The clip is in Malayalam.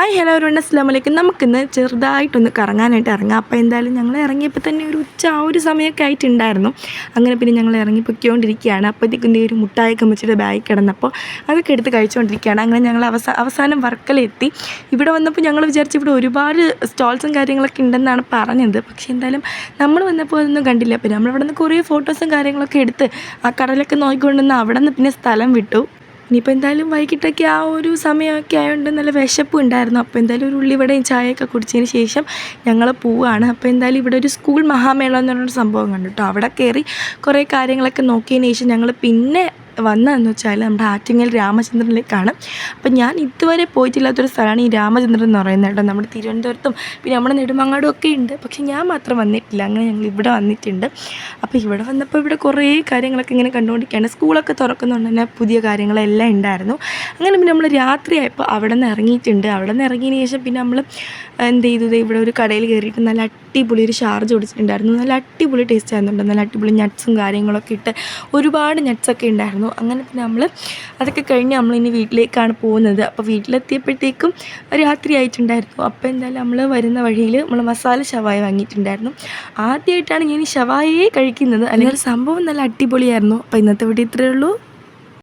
ഹായ് ഹലോ അവരുടെ അസ്ലാം വലൈക്കും നമുക്കിന്ന് ചെറുതായിട്ടൊന്ന് കറങ്ങാനായിട്ട് ഇറങ്ങാം. അപ്പോൾ എന്തായാലും ഞങ്ങൾ ഇറങ്ങിയപ്പോൾ തന്നെ ഒരു ഉച്ച ആ ഒരു സമയമൊക്കെ ആയിട്ടുണ്ടായിരുന്നു. അങ്ങനെ പിന്നെ ഞങ്ങൾ ഇറങ്ങി പൊയ്ക്കൊണ്ടിരിക്കുകയാണ്. അപ്പോഴത്തേക്കും ദേ ഒരു മുട്ടായി കമ്മിച്ചിയുടെ ബാഗ് കിടന്നപ്പോൾ അതൊക്കെ എടുത്ത് കഴിച്ചുകൊണ്ടിരിക്കുകയാണ് അങ്ങനെ ഞങ്ങൾ അവസ അവസാനം വർക്കലെത്തി ഇവിടെ വന്നപ്പോൾ ഞങ്ങൾ വിചാരിച്ചു ഇവിടെ ഒരുപാട് സ്റ്റോൾസും കാര്യങ്ങളൊക്കെ ഉണ്ടെന്നാണ് പറഞ്ഞത്. പക്ഷേ എന്തായാലും നമ്മൾ വന്നപ്പോൾ അതൊന്നും കണ്ടില്ല. പിന്നെ നമ്മളിവിടെ നിന്ന് കുറേ ഫോട്ടോസും കാര്യങ്ങളൊക്കെ എടുത്ത് ആ കടലൊക്കെ നോക്കിക്കൊണ്ടുവന്ന് അവിടെ നിന്ന് പിന്നെ സ്ഥലം വിട്ടു. ഇനിയിപ്പോൾ എന്തായാലും വൈകിട്ടൊക്കെ ആ ഒരു സമയമൊക്കെ ആയതുകൊണ്ട് നല്ല വിശപ്പ് ഉണ്ടായിരുന്നു. അപ്പോൾ എന്തായാലും ഒരു ഉള്ളിവടയും ചായയൊക്കെ കുടിച്ചതിന് ശേഷം ഞങ്ങൾ പോവുകയാണ് അപ്പോൾ എന്തായാലും ഇവിടെ ഒരു സ്കൂൾ മഹാമേള എന്ന് പറഞ്ഞൊരു സംഭവം കണ്ടു കേട്ടോ അവിടെ കയറി കുറേ കാര്യങ്ങളൊക്കെ നോക്കിയതിന് ശേഷം ഞങ്ങൾ പിന്നെ വന്നതെന്ന് വെച്ചാൽ നമ്മുടെ ആറ്റിങ്ങൽ രാമചന്ദ്രനിലേക്കാണ്. അപ്പം ഞാൻ ഇതുവരെ പോയിട്ടില്ലാത്തൊരു സ്ഥലമാണ് ഈ രാമചന്ദ്രൻ എന്ന് പറയുന്നത് കേട്ടോ. നമ്മുടെ തിരുവനന്തപുരത്തും പിന്നെ നമ്മുടെ നെടുമങ്ങാടും ഒക്കെ ഉണ്ട്. പക്ഷേ ഞാൻ മാത്രം വന്നിട്ടില്ല. അങ്ങനെ ഞങ്ങൾ ഇവിടെ വന്നിട്ടുണ്ട്. അപ്പോൾ ഇവിടെ വന്നപ്പോൾ ഇവിടെ കുറേ കാര്യങ്ങളൊക്കെ ഇങ്ങനെ കണ്ടുകൊണ്ടിരിക്കുകയാണ്. സ്കൂളൊക്കെ തുറക്കുന്നതുകൊണ്ട് തന്നെ പുതിയ കാര്യങ്ങളെല്ലാം ഉണ്ടായിരുന്നു. അങ്ങനെ പിന്നെ നമ്മൾ രാത്രിയായപ്പോൾ അവിടെ നിന്ന് ഇറങ്ങിയിട്ടുണ്ട്. അവിടെ നിന്ന് ഇറങ്ങിയതിന് ശേഷം പിന്നെ നമ്മൾ എന്ത് ചെയ്തു? ഇവിടെ ഒരു കടയിൽ കയറിയിട്ട് നല്ല അടിപൊളി ഒരു ഷാർജ് കുടിച്ചിട്ടുണ്ടായിരുന്നു. നല്ല അടിപൊളി ടേസ്റ്റ് ആയിരുന്നുണ്ട് നല്ല അടിപൊളി നട്ട്സും കാര്യങ്ങളൊക്കെ ഇട്ട് ഒരുപാട് നട്ട്സൊക്കെ ഉണ്ടായിരുന്നു. അങ്ങനെ പിന്നെ നമ്മൾ അതൊക്കെ കഴിഞ്ഞ് നമ്മൾ ഇനി വീട്ടിലേക്കാണ് പോകുന്നത്. അപ്പോൾ വീട്ടിലെത്തിയപ്പോഴത്തേക്കും രാത്രി ആയിട്ടുണ്ടായിരുന്നു. അപ്പോൾ എന്തായാലും നമ്മൾ വരുന്ന വഴിയിൽ നമ്മൾ മസാല ഷവായ വാങ്ങിയിട്ടുണ്ടായിരുന്നു. ആദ്യമായിട്ടാണ് ഞാൻ ഈ ഷവായയെ കഴിക്കുന്നത് അല്ലെങ്കിൽ സംഭവം നല്ല അടിപൊളിയായിരുന്നു. അപ്പോൾ ഇന്നത്തെ വീട്ടിൽ ഇത്രയേ ഉള്ളൂ.